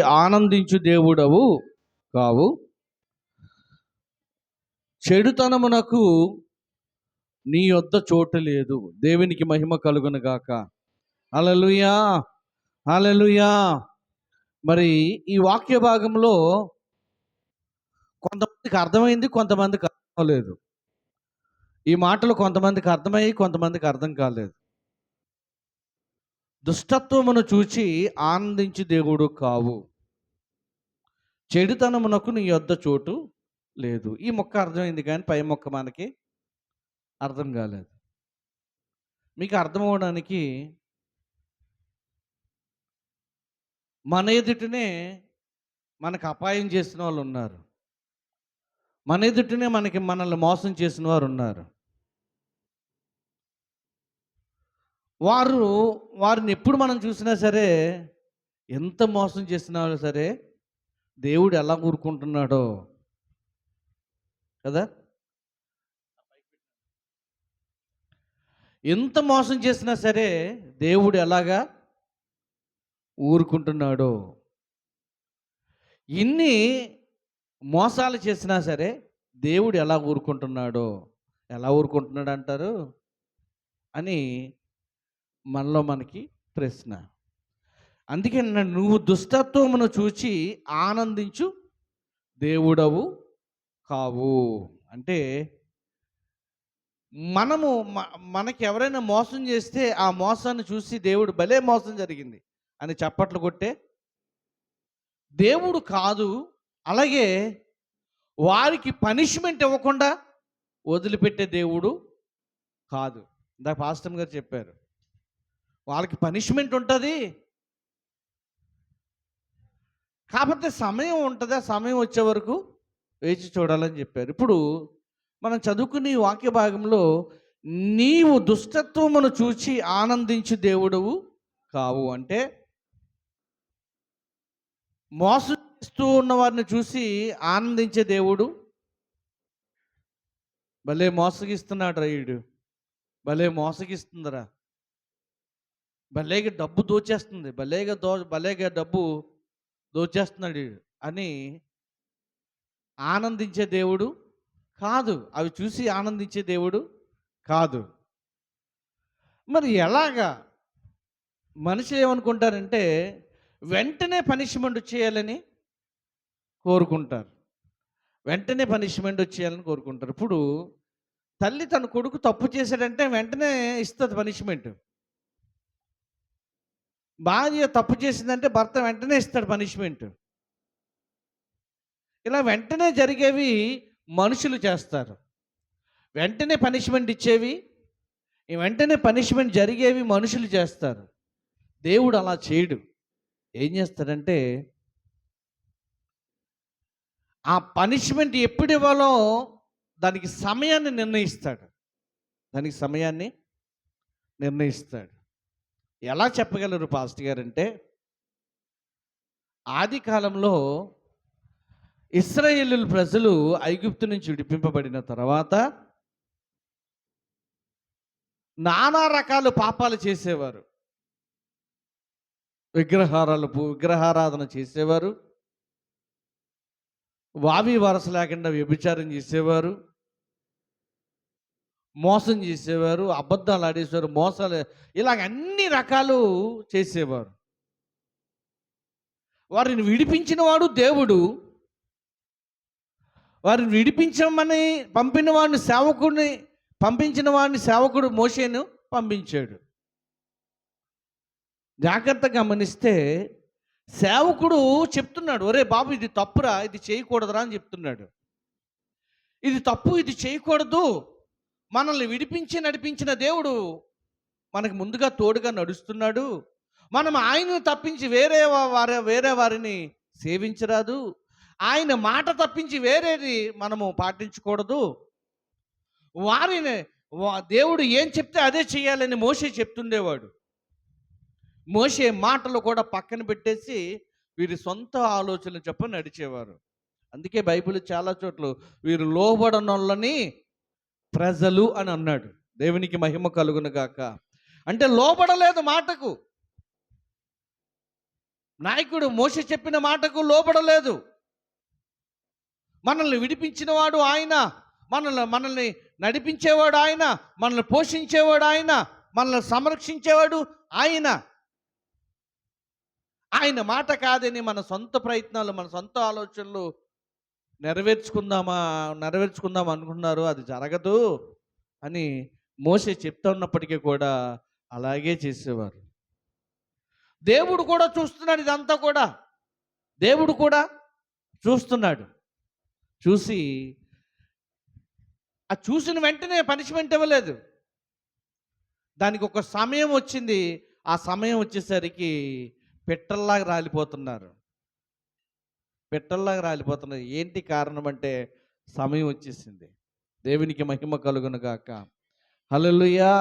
ఆనందించు దేవుడవు కావు. చెడుతనమునకు నీ యొద్ద చోటు లేదు. దేవునికి మహిమ కలుగునుగాక అలలుయా అలలుయా మరి ఈ వాక్య భాగంలో కొంతమందికి అర్థమైంది కొంతమందికి అర్థం కాలేదు. ఈ మాటలు కొంతమందికి అర్థమయ్యి కొంతమందికి అర్థం కాలేదు. దుష్టత్వమును చూచి ఆనందించి దేవుడు కావు. చెడుతనమునకు నీ యొద్ద చోటు లేదు. ఈ మొక్క అర్థమైంది కానీ పై మొక్క మనకి అర్థం కాలేదు. మీకు అర్థం అవడానికి మన ఎదుటనే మనకు అపాయం చేసిన వాళ్ళు ఉన్నారు. మన ఎదుటనే మనకి మనల్ని మోసం చేసిన వారు ఉన్నారు. వారు వారిని ఎప్పుడు మనం చూసినా సరే ఎంత మోసం చేసినా సరే దేవుడు ఎలా ఊరుకుంటున్నాడో కదా? ఎంత మోసం చేసినా సరే దేవుడు ఎలాగా ఊరుకుంటున్నాడో. ఇన్ని మోసాలు చేసినా సరే దేవుడు ఎలా ఊరుకుంటున్నాడో. ఎలా ఊరుకుంటున్నాడు అంటారు అని మనలో మనకి ప్రశ్న. అందుకే నువ్వు దుష్టత్వమును చూచి ఆనందించు దేవుడవు కావు. అంటే మనము మ- మనకి ఎవరైనా మోసం చేస్తే ఆ మోసాన్ని చూసి దేవుడు భలే మోసం జరిగింది. అని చప్పట్లు కొట్టే దేవుడు కాదు. అలాగే వారికి పనిష్మెంట్ ఇవ్వకుండా వదిలిపెట్టే దేవుడు కాదు. ఇందాక పాస్టమ్ గారు చెప్పారు. వాళ్ళకి పనిష్మెంట్ ఉంటుంది. కాకపోతే సమయం ఉంటుంది. ఆ సమయం వచ్చే వరకు వేచి చూడాలని చెప్పారు. ఇప్పుడు మనం చదువుకునే వాక్య భాగంలో నీవు దుష్టత్వమును చూచి ఆనందించి దేవుడవు కావు. అంటే మోసం చేస్తూ ఉన్న వారిని చూసి ఆనందించే దేవుడు భలే మోసగిస్తున్నాడు రయుడు భలే మోసగిస్తుందిరా. భలేగా డబ్బు దోచేస్తుంది భలేగా దో భలేగా డబ్బు దోచేస్తున్నాడు అని ఆనందించే దేవుడు కాదు. అవి చూసి ఆనందించే దేవుడు కాదు. మరి ఎలాగా మనిషి ఏమనుకుంటారంటే వెంటనే పనిష్మెంట్ చేయాలని కోరుకుంటారు. వెంటనే పనిష్మెంట్ వచ్చేయాలని కోరుకుంటారు. ఇప్పుడు తల్లి తన కొడుకు తప్పు చేశాడంటే వెంటనే ఇస్తుంది పనిష్మెంట్. భార్య తప్పు చేసిందంటే భర్త వెంటనే ఇస్తాడు పనిష్మెంట్. ఇలా వెంటనే జరిగేవి మనుషులు చేస్తారు. వెంటనే పనిష్మెంట్ ఇచ్చేవి ఈ వెంటనే పనిష్మెంట్ జరిగేవి మనుషులు చేస్తారు. దేవుడు అలా చేయడు. ఏం చేస్తాడంటే ఆ పనిష్మెంట్ ఎప్పుడు ఇవ్వాలో దానికి సమయాన్ని నిర్ణయిస్తాడు. దానికి సమయాన్ని నిర్ణయిస్తాడు. ఎలా చెప్పగలరు పాస్టర్ గారు అంటే ఆది కాలంలో ఇస్రాయేలు ప్రజలు ఐగుప్తు నుంచి విడిపింపబడిన తర్వాత నానా రకాల పాపాలు చేసేవారు. విగ్రహారాలు విగ్రహారాధన చేసేవారు. వావి వరస లేకుండా వ్యభిచారం చేసేవారు. మోసం చేసేవారు అబద్ధాలు ఆడేసేవారు మోసాలు ఇలాగ అన్ని రకాలు చేసేవారు. వారిని విడిపించిన వాడు దేవుడు. వారిని విడిపించమని పంపిన వాడిని సేవకుడిని పంపించిన వాడిని సేవకుడు మోషేను పంపించాడు. జాగ్రత్త గమనిస్తే సేవకుడు చెప్తున్నాడు ఒరే బాబు ఇది తప్పురా ఇది చేయకూడదురా అని చెప్తున్నాడు. ఇది తప్పు ఇది చేయకూడదు. మనల్ని విడిపించి నడిపించిన దేవుడు మనకు ముందుగా తోడుగా నడుస్తున్నాడు. మనం ఆయనను తప్పించి వేరే వారి వేరే వారిని సేవించరాదు. ఆయన మాట తప్పించి వేరేది మనము పాటించకూడదు. వారిని వా- దేవుడు ఏం చెప్తే అదే చేయాలని మోసే చెప్తుండేవాడు. మోసే మాటలు కూడా పక్కన పెట్టేసి వీరి సొంత ఆలోచనలు చెప్ప నడిచేవారు. అందుకే బైబిల్ చాలా చోట్ల వీరు లోబడనొల్లని ప్రజలు అని అన్నాడు. దేవునికి మహిమ కలుగును గాక. అంటే లోబడలేదు మాటకు. నాయకుడు మోస చెప్పిన మాటకు లోబడలేదు. మనల్ని విడిపించినవాడు ఆయన మనల్ని మనల్ని నడిపించేవాడు ఆయన మనల్ని పోషించేవాడు ఆయన మనల్ని సంరక్షించేవాడు ఆయన. ఆయన మాట కాదని మన సొంత ప్రయత్నాలు మన సొంత ఆలోచనలు నెరవేర్చుకుందామా నెరవేర్చుకుందాం అనుకున్నారు అది జరగదు అని మోసే చెప్తున్నప్పటికీ కూడా అలాగే చేసేవారు. దేవుడు కూడా చూస్తున్నాడు ఇదంతా కూడా. దేవుడు కూడా చూస్తున్నాడు. చూసి ఆ చూసిన వెంటనే పనిష్మెంట్ ఇవ్వలేదు. దానికి ఒక సమయం వచ్చింది. ఆ సమయం వచ్చేసరికి పిట్టల్లాగా రాలిపోతున్నారు. పిట్టల్లాగా రాలిపోతున్నారు ఏంటి కారణం అంటే సమయం వచ్చేసింది. దేవునికి మహిమ కలుగును గాక. హల్లెలూయా!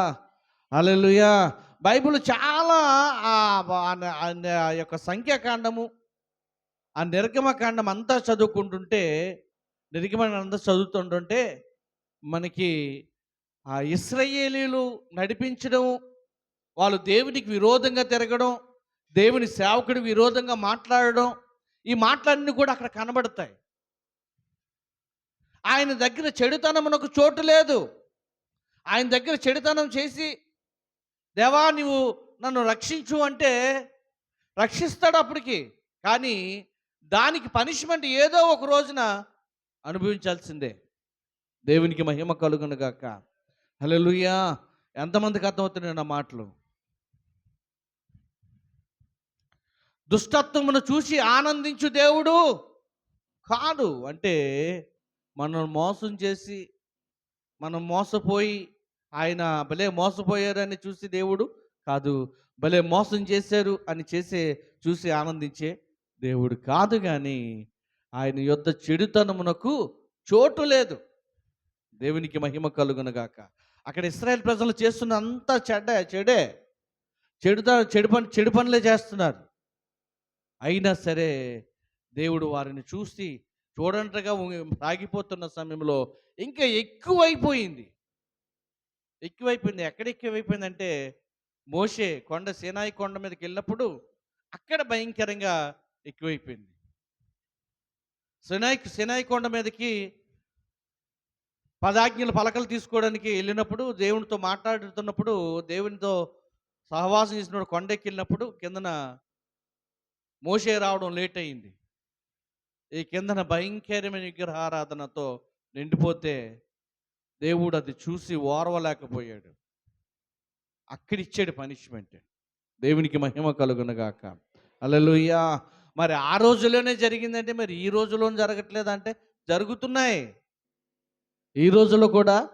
హల్లెలూయా! బైబిల్ చాలా ఆ యొక్క సంఖ్యాకాండము ఆ నిర్గమకాండం అంతా చదువుకుంటుంటే నిర్గమకాండం అంతా చదువుతుంటుంటే మనకి ఆ ఇస్రయేలీలు నడిపించడం వాళ్ళు దేవునికి విరోధంగా తిరగడం దేవుని సేవకుడి విరోధంగా మాట్లాడడం ఈ మాటలన్నీ కూడా అక్కడ కనబడతాయి. ఆయన దగ్గర చెడుతనమునకు చోటు లేదు. ఆయన దగ్గర చెడుతనం చేసి దేవా నువ్వు నన్ను రక్షించు అంటే రక్షిస్తాడు అప్పటికి. కానీ దానికి పనిష్మెంట్ ఏదో ఒక రోజున అనుభవించాల్సిందే. దేవునికి మహిమ కలుగును గాక హల్లెలూయా! ఎంతమందికి అర్థమవుతున్నాయి నా మాటలు? దుష్టత్వమును చూసి ఆనందించు దేవుడు. కాదు అంటే మనం మోసం చేసి మనం మోసపోయి ఆయన భలే మోసపోయారని చూసి దేవుడు కాదు భలే మోసం చేశారు అని చేసే చూసి ఆనందించే దేవుడు కాదు కానీ ఆయన యొద్ద చెడుతనమునకు చోటు లేదు. దేవునికి మహిమ కలుగునగాక అక్కడ ఇస్రాయేల్ ప్రజలు చేస్తున్న అంతా చెడ్డ చెడే. చెడుత చెడు పని చెడు పనులే చేస్తున్నారు. అయినా సరే దేవుడు వారిని చూసి చూడంటగా సాగిపోతున్న సమయంలో ఇంకా ఎక్కువైపోయింది. ఎక్కువైపోయింది. ఎక్కడ ఎక్కువైపోయిందంటే మోషే కొండ సేనాయి కొండ మీదకి వెళ్ళినప్పుడు అక్కడ భయంకరంగా ఎక్కువైపోయింది. సినాయి సినాయి కొండ మీదకి పదాజ్ఞల పలకలు తీసుకోవడానికి వెళ్ళినప్పుడు దేవునితో మాట్లాడుతున్నప్పుడు దేవునితో సహవాసం చేసినప్పుడు కొండెక్కి వెళ్ళినప్పుడు కిందన మోసే రావడం లేట్ అయింది ఈ కిందన భయంకరమైన విగ్రహారాధనతో నిండిపోతే దేవుడు అది చూసి ఓర్వలేకపోయాడు. అక్కడిచ్చాడు పనిష్మెంట్. దేవునికి మహిమ కలుగునగాక అలలుయ్యా మరి ఆ రోజులోనే జరిగిందంటే మరి ఈ రోజులో జరగట్లేదంటే జరుగుతున్నాయి. ఈ రోజులో కూడా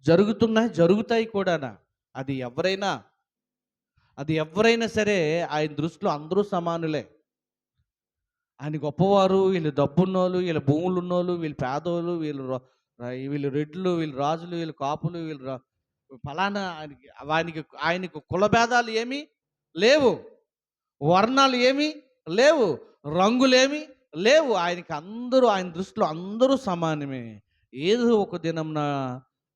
జరుగుతున్నాయి జరుగుతాయి కూడానా? అది ఎవరైనా అది ఎవరైనా సరే ఆయన దృష్టిలో అందరూ సమానులే. ఆయన గొప్పవారు వీళ్ళు డబ్బున్నోళ్ళు వీళ్ళ భూములు ఉన్నోళ్ళు వీళ్ళు పేదోళ్ళు వీళ్ళు వీళ్ళు రెడ్లు వీళ్ళు రాజులు వీళ్ళు కాపులు వీళ్ళు ఫలానా ఆయనకి ఆయనకి ఆయనకు కులభేదాలు ఏమీ లేవు. వర్ణాలు ఏమీ లేవు. రంగులేమి లేవు. ఆయనకి అందరూ ఆయన దృష్టిలో అందరూ సమానమే. ఏదో ఒక దినంన